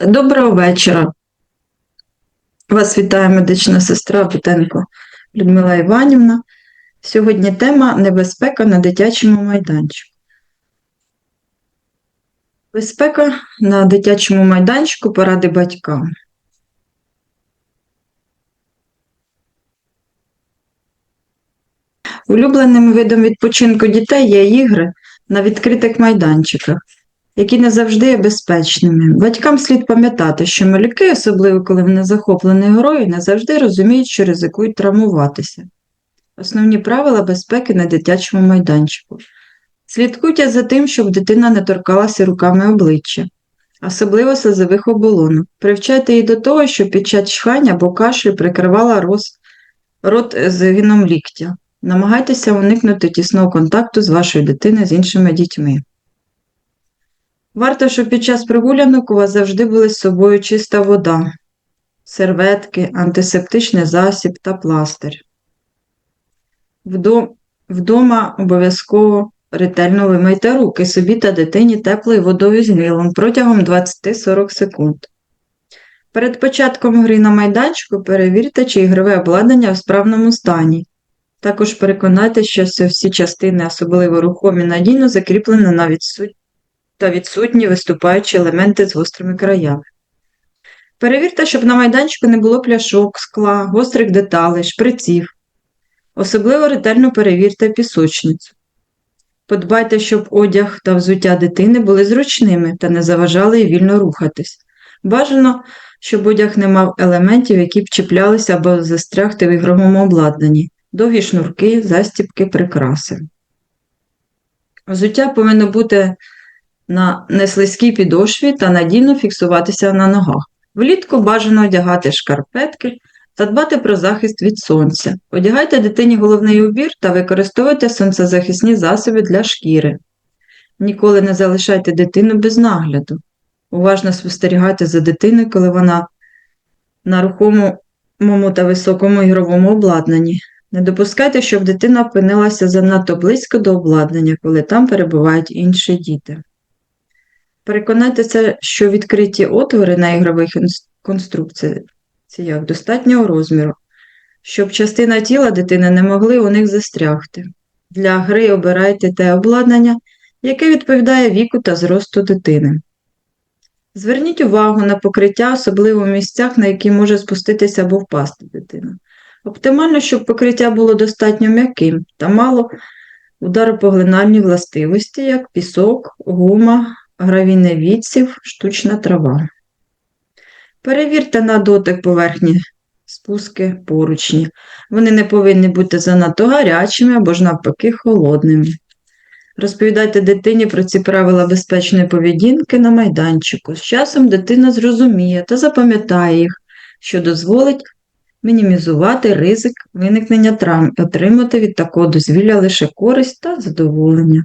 Доброго вечора. Вас вітає медична сестра Бутенко Людмила Іванівна. Сьогодні тема небезпека на дитячому майданчику. Безпека на дитячому майданчику поради батькам. Улюбленим видом відпочинку дітей є ігри на відкритих майданчиках, які не завжди є безпечними. Батькам слід пам'ятати, що малюки, особливо коли вони захоплені грою, не завжди розуміють, що ризикують травмуватися. Основні правила безпеки на дитячому майданчику. Слідкуйте за тим, щоб дитина не торкалася руками обличчя, особливо слизових оболонок. Привчайте її до того, що під час чхання або кашлю прикривала роз... рот згином ліктя. Намагайтеся уникнути тісного контакту з вашою дитиною з іншими дітьми. Варто, щоб під час прогулянок у вас завжди були з собою чиста вода, серветки, антисептичний засіб та пластир. Вдома обов'язково ретельно вимийте руки собі та дитині теплою водою з грілом протягом 20-40 секунд. Перед початком гри на майданчику перевірте, чи ігрове обладнання в справному стані. Також переконайтеся, що всі частини, особливо рухомі, надійно закріплені на відсут... та відсутні виступаючі елементи з гострими краями. Перевірте, щоб на майданчику не було пляшок, скла, гострих деталей, шприців. Особливо ретельно перевірте пісочницю. Подбайте, щоб одяг та взуття дитини були зручними та не заважали їй вільно рухатись. Бажано, щоб одяг не мав елементів, які б чіплялися або застрягти в ігровому обладнанні, довгі шнурки, застібки, прикраси. Взуття повинно бути на неслизькій підошві та надійно фіксуватися на ногах. Влітку бажано одягати шкарпетки та дбати про захист від сонця. Одягайте дитині головний убір та використовуйте сонцезахисні засоби для шкіри. Ніколи не залишайте дитину без нагляду. Уважно спостерігайте за дитиною, коли вона на рухомому та високому ігровому обладнанні. Не допускайте, щоб дитина опинилася занадто близько до обладнання, коли там перебувають інші діти. Переконайтеся, що відкриті отвори на ігрових конструкціях достатнього розміру, щоб частина тіла дитини не могли у них застрягти. Для гри обирайте те обладнання, яке відповідає віку та зросту дитини. Зверніть увагу на покриття, особливо в місцях, на які може спуститися або впасти дитина. Оптимально, щоб покриття було достатньо м'яким та мало ударопоглинальні властивості, як пісок, гума, гравійний відсів, штучна трава. Перевірте на дотик поверхні спуски поручні. Вони не повинні бути занадто гарячими або ж навпаки холодними. Розповідайте дитині про ці правила безпечної поведінки на майданчику. З часом дитина зрозуміє та запам'ятає їх, що дозволить мінімізувати ризик виникнення травм і отримати від такого дозвілля лише користь та задоволення.